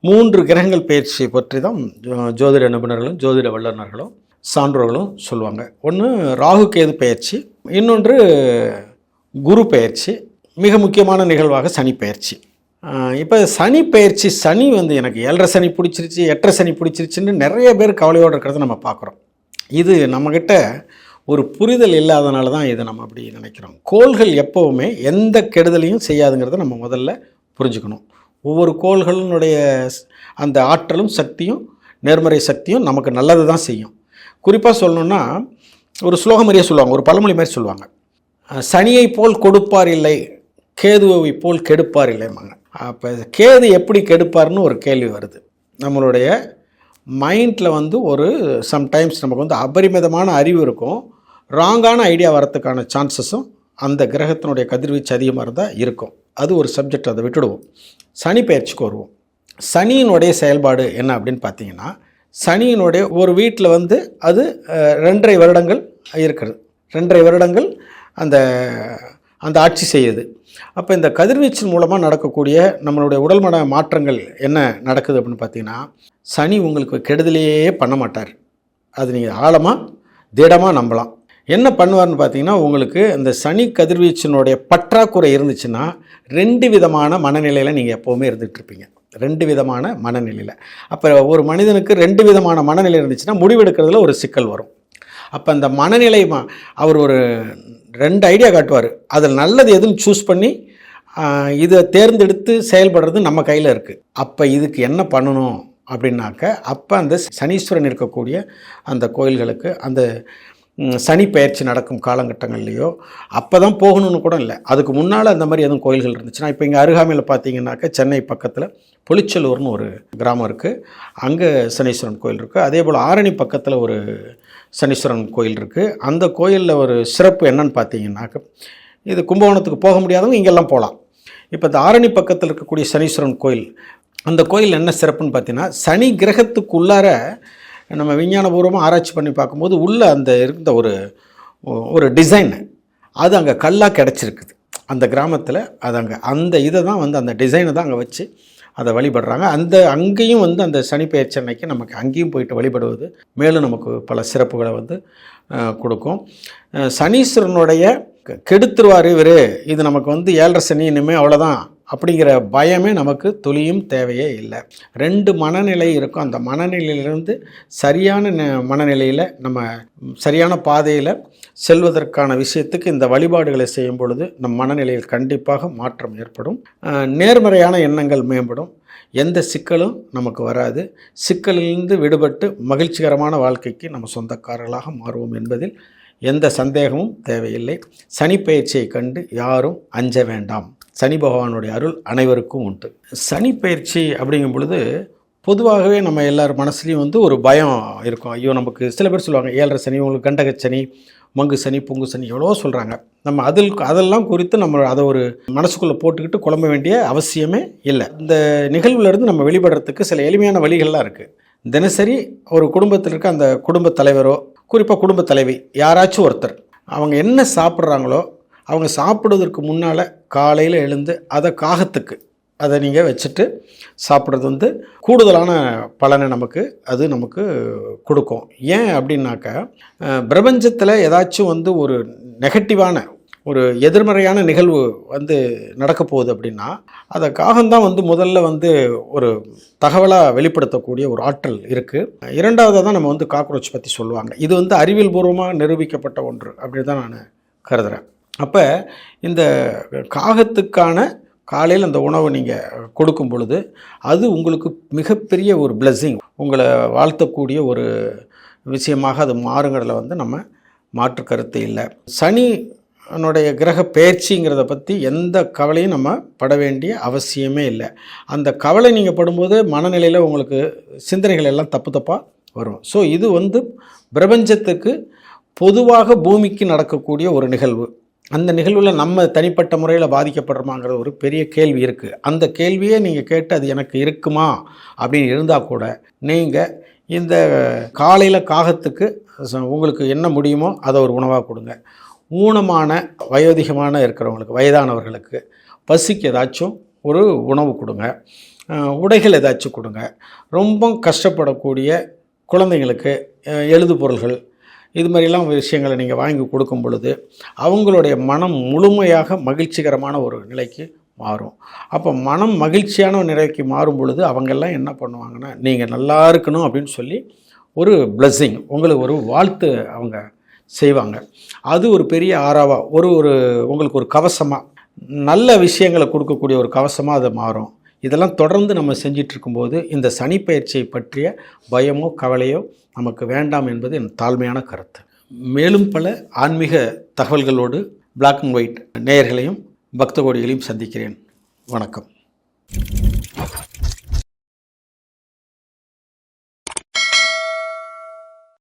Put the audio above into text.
மூன்று கிரகங்கள் பயிற்சி பற்றி தான் ஜோ- ஜோதிட நிபுணர்களும் ஜோதிட வல்லுநர்களும் சான்றோர்களும் சொல்லுவாங்க. ஒன்று ராகு கேது பயிற்சி இன்னொன்று குரு பயிற்சி மிக முக்கியமான நிகழ்வாக சனி பயிற்சி. இப்போ சனி பயிற்சி சனி வந்து எனக்கு ஏழரை சனி பிடிச்சிருச்சு எட்டரை சனி பிடிச்சிருச்சுன்னு நிறைய பேர் கவலையோடு இருக்கிறத நம்ம பார்க்குறோம். இது நம்மக்கிட்ட ஒரு புரிதல் இல்லாதனால தான் இதை நம்ம அப்படி நினைக்கிறோம். கோள்கள் எப்போவுமே எந்த கெடுதலையும் செய்யாதுங்கிறத நம்ம முதல்ல புரிஞ்சுக்கணும். ஒவ்வொரு கோள்களினுடைய அந்த ஆற்றலும் சக்தியும் நேர்மறை சக்தியும் நமக்கு நல்லது தான் செய்யும். குறிப்பாக சொல்லணுன்னா ஒரு ஸ்லோகம் மாதிரியே சொல்லுவாங்க ஒரு பழமொழி மாதிரி சொல்லுவாங்க. சனியை போல் கொடுப்பார் இல்லை கேதுவை போல் கெடுப்பார் இல்லைம்பாங்க. அப்போ கேது எப்படி கெடுப்பார்னு ஒரு கேள்வி வருது. நம்மளுடைய மைண்டில் வந்து ஒரு சம்டைம்ஸ் நமக்கு வந்து அபரிமிதமான அறிவு இருக்கும். ராங்கான ஐடியா வரத்துக்கான சான்சஸும் அந்த கிரகத்தினுடைய கதிர்வீச்சு அதிகமாக இருந்தால் இருக்கும். அது ஒரு சப்ஜெக்ட் அதை விட்டுடுவோம். சனி பயிற்சிக்கு வருவோம். சனியினுடைய செயல்பாடு என்ன அப்படின்னு பார்த்தீங்கன்னா சனியினுடைய ஒரு வீட்டில் வந்து அது ரெண்டரை வருடங்கள் இருக்கிறது. ரெண்டரை வருடங்கள் அந்த அந்த ஆட்சி செய்யுது. அப்போ இந்த கதிர்வீச்சின் மூலமாக நடக்கக்கூடிய நம்மளுடைய உடல்மன மாற்றங்கள் என்ன நடக்குது அப்படின்னு பார்த்தீங்கன்னா சனி உங்களுக்கு கெடுதலையே பண்ண மாட்டார். அது நீங்கள் ஆழமாக திடமாக நம்பலாம். என்ன பண்ணுவார்னு பார்த்தீங்கன்னா உங்களுக்கு இந்த சனி கதிர்வீச்சினுடைய பற்றாக்குறை இருந்துச்சுன்னா ரெண்டு விதமான மனநிலையில் நீங்கள் எப்போவுமே இருந்துகிட்ருப்பீங்க ரெண்டு விதமான மனநிலையில். அப்போ ஒரு மனிதனுக்கு ரெண்டு விதமான மனநிலை இருந்துச்சுன்னா முடிவெடுக்கிறதுல ஒரு சிக்கல் வரும். அப்போ அந்த மனநிலை மா- அவர் ஒரு ரெண்டு ஐடியா காட்டுவார். அதில் நல்லது எதுன்னு சூஸ் பண்ணி இதை தேர்ந்தெடுத்து செயல்படுறது நம்ம கையில் இருக்குது அப்போ இதுக்கு என்ன பண்ணணும் அப்படின்னாக்க அப்போ அந்த சனீஸ்வரன் இருக்கக்கூடிய அந்த கோயில்களுக்கு அந்த சனி பயிற்சி நடக்கும் காலகட்டங்கள்லையோ அப்போ தான் போகணும்னு கூட இல்லை. அதுக்கு முன்னால் அந்த மாதிரி எதுவும் கோயில்கள் இருந்துச்சுன்னா இப்போ இங்கே அருகாமையில் பார்த்தீங்கன்னாக்க சென்னை பக்கத்தில் புளிச்சலூர்னு ஒரு கிராமம் இருக்குது அங்கே சனீஸ்வரன் கோயில் இருக்குது அதே போல் ஆரணி பக்கத்தில் ஒரு சனீஸ்வரன் கோயில் இருக்குது அந்த கோயிலில் ஒரு சிறப்பு என்னன்னு பார்த்தீங்கன்னாக்க இது கும்பகோணத்துக்கு போக முடியாதவங்க இங்கெல்லாம் போகலாம் இப்போ இந்த ஆரணி பக்கத்தில் இருக்கக்கூடிய சனீஸ்வரன் கோயில் அந்த கோயில் என்ன சிறப்புன்னு பார்த்தீங்கன்னா சனி கிரகத்துக்குள்ளார நம்ம விஞ்ஞானபூர்வமாக ஆராய்ச்சி பண்ணி பார்க்கும்போது உள்ளே அந்த இருந்த ஒரு ஒரு டிசைன் அது அங்கே கல்லாக கிடச்சிருக்குது. அந்த கிராமத்தில் அது அங்கே அந்த இதை தான் வந்து அந்த டிசைனை தான் அங்கே வச்சு அதை வழிபடுறாங்க. அந்த அங்கேயும் வந்து அந்த சனி பெயர்ச்சி அன்னைக்கு நமக்கு அங்கேயும் போயிட்டு வழிபடுவது மேலும் நமக்கு பல சிறப்புகளை வந்து கொடுக்கும். சனீஸ்வரனுடைய கெ- கெடுத்துருவார் இவர். இது நமக்கு வந்து ஏழரை சனி இனிமேல் அவ்வளோதான் அப்படிங்கிற பயமே நமக்கு துளியும் தேவையே இல்லை. ரெண்டு மனநிலை இருக்கும். அந்த மனநிலையிலிருந்து சரியான மனநிலையில் நம்ம சரியான பாதையில் செல்வதற்கான விஷயத்துக்கு இந்த வழிபாடுகளை செய்யும் பொழுது நம் மனநிலையில் கண்டிப்பாக மாற்றம் ஏற்படும். நேர்மறையான எண்ணங்கள் மேம்படும். எந்த சிக்கலும் நமக்கு வராது. சிக்கலிலிருந்து விடுபட்டு மகிழ்ச்சிகரமான வாழ்க்கைக்கு நம்ம சொந்தக்காரர்களாக மாறுவோம் என்பதில் எந்த சந்தேகமும் தேவையில்லை. சனி பயிற்சியை கண்டு யாரும் அஞ்ச வேண்டாம். சனி பகவானுடைய அருள் அனைவருக்கும் உண்டு. சனி பயிற்சி அப்படிங்கும் பொழுது பொதுவாகவே நம்ம எல்லார் மனசுலேயும் வந்து ஒரு பயம் இருக்கும். ஐயோ நமக்கு சில பேர் சொல்லுவாங்க ஏழரை சனி உங்களுக்கு கண்டக சனி மங்கு சனி பொங்கு சனி எவ்வளோ சொல்கிறாங்க நம்ம அதில் அதெல்லாம் குறித்து நம்ம அதை ஒரு மனசுக்குள்ளே போட்டுக்கிட்டு குழம்ப வேண்டிய அவசியமே இல்லை. இந்த நிகழ்வுலேருந்து நம்ம வெளிப்படுறதுக்கு சில எளிமையான வழிகள்லாம் இருக்குது தினசரி ஒரு குடும்பத்தில் இருக்க அந்த குடும்ப தலைவரோ குறிப்பாக குடும்ப தலைவி யாராச்சும் ஒருத்தர் அவங்க என்ன சாப்பிட்றாங்களோ அவங்க சாப்பிடுவதற்கு முன்னால் காலையில் எழுந்து அதை காகத்துக்கு அதை நீங்கள் வச்சுட்டு சாப்பிட்றது வந்து கூடுதலான பலனை நமக்கு அது நமக்கு கொடுக்கும். ஏன் அப்படின்னாக்கா பிரபஞ்சத்தில் ஏதாச்சும் வந்து ஒரு நெகட்டிவான ஒரு எதிர்மறையான நிகழ்வு வந்து நடக்க போகுது அப்படின்னா அதை காகம்தான் வந்து முதல்ல வந்து ஒரு தகவலாக வெளிப்படுத்தக்கூடிய ஒரு ஆற்றல் இருக்குது இரண்டாவதாக தான் நம்ம வந்து காக்ரோச் பற்றி சொல்லுவாங்க. இது வந்து அறிவியல் பூர்வமாக நிரூபிக்கப்பட்ட ஒன்று அப்படின்னு தான் நான் கருதுகிறேன் அப்போ இந்த காகத்துக்கான காலையில் அந்த உணவை நீங்கள் கொடுக்கும் பொழுது அது உங்களுக்கு மிகப்பெரிய ஒரு பிளெஸ்ஸிங் உங்களை வாழ்த்தக்கூடிய ஒரு விஷயமாக அது மாறுங்கிறதுல வந்து நம்ம மாற்று கருத்து இல்லை. சனி அதனுடைய கிரக பெயர்ச்சிங்கிறத பற்றி எந்த கவலையும் நம்ம பட வேண்டிய அவசியமே இல்லை. அந்த கவலை நீங்கள் படும்போது மனநிலையில் உங்களுக்கு சிந்தனைகள் எல்லாம் தப்பு தப்பாக வரும். ஸோ இது வந்து பிரபஞ்சத்துக்கு பொதுவாக பூமிக்கு நடக்கக்கூடிய ஒரு நிகழ்வு. அந்த நிகழ்வில் நம்ம தனிப்பட்ட முறையில் பாதிக்கப்படுறோமாங்கிற ஒரு பெரிய கேள்வி இருக்குது அந்த கேள்வியே நீங்கள் கேட்டு அது எனக்கு இருக்குமா அப்படின்னு இருந்தால் கூட நீங்கள் இந்த காலையில் காகத்துக்கு ச- உங்களுக்கு என்ன முடியுமோ அதை ஒரு உணவாக கொடுங்க. ஊனமான வயோதிகமான இருக்கிறவங்களுக்கு வயதானவர்களுக்கு பசிக்கு ஏதாச்சும் ஒரு உணவு கொடுங்க. உடைகள் ஏதாச்சும் கொடுங்க. ரொம்ப கஷ்டப்படக்கூடிய குழந்தைங்களுக்கு எழுது பொருள்கள் இது மாதிரிலாம் விஷயங்களை நீங்கள் வாங்கி கொடுக்கும் பொழுது அவங்களுடைய மனம் முழுமையாக மகிழ்ச்சிகரமான ஒரு நிலைக்கு மாறும். அப்போ மனம் மகிழ்ச்சியான நிலைக்கு மாறும் பொழுது அவங்கெல்லாம் என்ன பண்ணுவாங்கன்னா நீங்கள் நல்லா இருக்கணும் அப்படின்னு சொல்லி ஒரு பிளஸ்ஸிங் உங்களுக்கு ஒரு வாழ்த்து அவங்க செய்வாங்க. அது ஒரு பெரிய ஆறாவாக ஒரு ஒரு உங்களுக்கு ஒரு கவசமாக நல்ல விஷயங்களை கொடுக்கக்கூடிய ஒரு கவசமாக அது மாறும். இதெல்லாம் தொடர்ந்து நம்ம செஞ்சிட்ருக்கும்போது இந்த சனி பயிற்சியை பற்றிய பயமோ கவலையோ நமக்கு வேண்டாம் என்பது என் தாழ்மையான கருத்து. மேலும் பல ஆன்மீக தகவல்களோடு பிளாக் அண்ட் ஒயிட் நேயர்களையும் பக்த கோடிகளையும் சந்திக்கிறேன். வணக்கம்.